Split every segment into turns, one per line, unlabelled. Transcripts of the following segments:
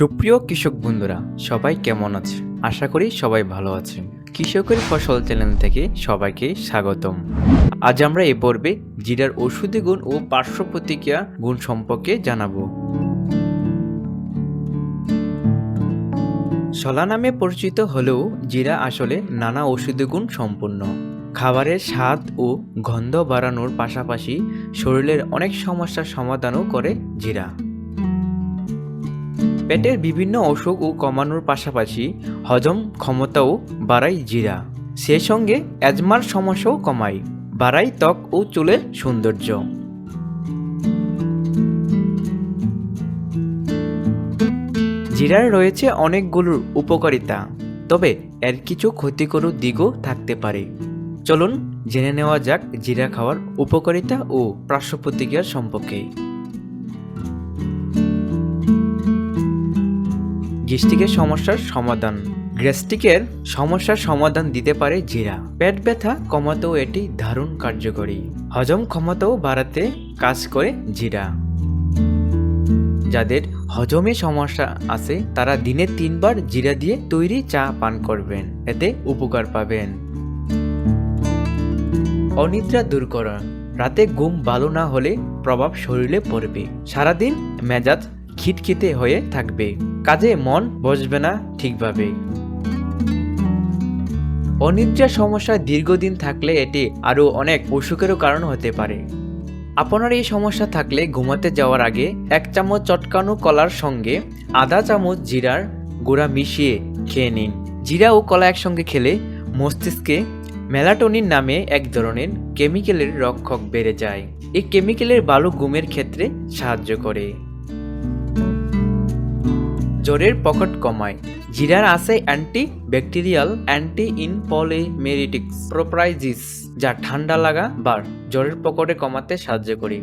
সুপ্রিয় কৃষক বন্ধুরা, সবাই কেমন আছে? আশা করি সবাই ভালো আছেন কৃষকের ফসল চ্যানেল থেকে সবাইকে স্বাগতম। আজ আমরা এ পর্বে জিরার ওষুধি গুণ ও পার্শ্ব প্রতিক্রিয়া গুণ সম্পর্কে জানাব। শলা নামে পরিচিত হলেও জিরা আসলে নানা ওষুধি গুণ সম্পূর্ণ। খাবারের স্বাদ ও গন্ধ বাড়ানোর পাশাপাশি শরীরের অনেক সমস্যার সমাধানও করে জিরা। পেটের বিভিন্ন অসুখ ও কমানোর পাশাপাশি হজম ক্ষমতাও বাড়ায় জিরা। সেই সঙ্গে অ্যাজমার সমস্যাও কমায়, বাড়ায় ত্বক ও চুলের সৌন্দর্য। জিরার রয়েছে অনেকগুলো উপকারিতা, তবে এর কিছু ক্ষতিকর দিকও থাকতে পারে। চলুন জেনে নেওয়া যাক জিরা খাওয়ার উপকারিতা ও পার্শ্ব প্রতিক্রিয়া সম্পর্কে। গ্যাস্ট্রিকের সমস্যার সমাধান। গ্যাস্ট্রিকের সমস্যার সমাধান দিতে পারে জিরা। পেট ব্যথা কমাতেও এটি দারুণ কার্যকরী। হজম ক্ষমতাও বাড়াতে কাজ করে জিরা। যাদের হজমে সমস্যা আছে, তারা দিনে তিনবার জিরা দিয়ে তৈরি চা পান করবেন। এতে উপকার পাবেন। অনিদ্রা দূর করা। রাতে ঘুম ভালো না হলে প্রভাব শরীরে পড়বে। সারাদিন মেজাজ খিটখিটে হয়ে থাকবে। কাজে মন বসবে না ঠিকভাবে। অনিদ্রা সমস্যা দীর্ঘদিন থাকলে এটি আরও অনেক অসুখেরও কারণ হতে পারে। আপনার এই সমস্যা থাকলে ঘুমাতে যাওয়ার আগে এক চামচ চটকানো কলার সঙ্গে আধা চামচ জিরার গুঁড়া মিশিয়ে খেয়ে নিন। জিরা ও কলা একসঙ্গে খেলে মস্তিষ্কে মেলাটোনিন নামে এক ধরনের কেমিক্যালের রক্ষক বেড়ে যায়। এই কেমিক্যালের ভালো ঘুমের ক্ষেত্রে সাহায্য করে। জ্বরের পকেট কমায়। জিরার আছে anti bacterial anti inflammatory properties, যা ঠান্ডা লাগা বা জ্বরের পকেটে কমাতে সাহায্য করে।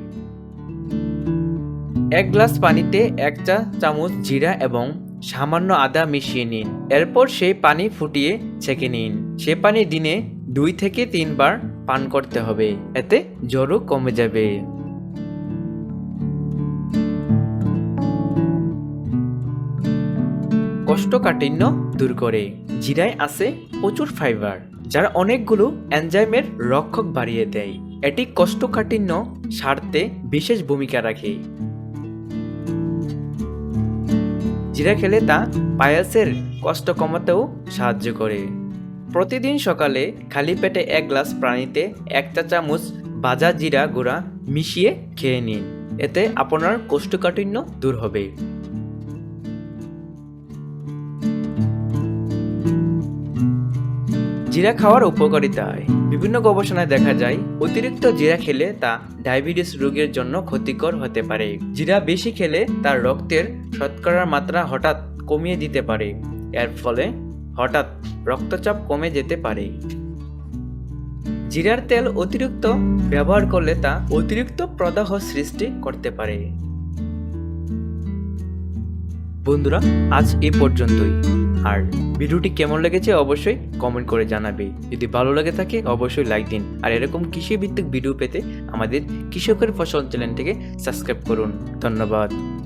এক গ্লাস পানিতে এক চা চামচ জিরা এবং সামান্য আদা মিশিয়ে নিন। এরপর সেই পানি ফুটিয়ে ছেঁকে নিন। সে পানি দিনে দুই থেকে তিনবার পান করতে হবে। এতে জ্বরও কমে যাবে। কোষ্ঠকাঠিন্য দূর করে। জিরায় আছে প্রচুর ফাইবার, যার অনেকগুলো এনজাইমের রক্ষক বাড়িয়ে দেয়। এটি কোষ্ঠকাঠিন্য সারতে বিশেষ ভূমিকা রাখে। জিরা খেলে তা পায়াসের কষ্ট কমাতেও সাহায্য করে। প্রতিদিন সকালে খালি পেটে এক গ্লাস প্রাণীতে এক চা চামচ ভাজা জিরা গুঁড়া মিশিয়ে খেয়ে নিন। এতে আপনার কোষ্ঠকাঠিন্য দূর হবে। জিরা খাওয়ার উপকারিতায় বিভিন্ন গবেষণায় দেখা যায়, অতিরিক্ত জিরা খেলে তা ডায়াবেটিস রোগের জন্য ক্ষতিকর হতে পারে। জিরা বেশি খেলে তার রক্তের শতকরার মাত্রা হঠাৎ কমিয়ে দিতে পারে। এর ফলে হঠাৎ রক্তচাপ কমে যেতে পারে। জিরার তেল অতিরিক্ত ব্যবহার করলে তা অতিরিক্ত প্রদাহ সৃষ্টি করতে পারে। বন্ধুরা, আজ এই পর্যন্তই। আর ভিডিওটি কেমন লেগেছে অবশ্যই কমেন্ট করে জানাবে। যদি ভালো লাগে থাকে, অবশ্যই লাইক দিন। আর এরকম কৃষি ভিত্তিক ভিডিও পেতে আমাদের কৃষকের ফসল চ্যানেলটিকে সাবস্ক্রাইব করুন। ধন্যবাদ।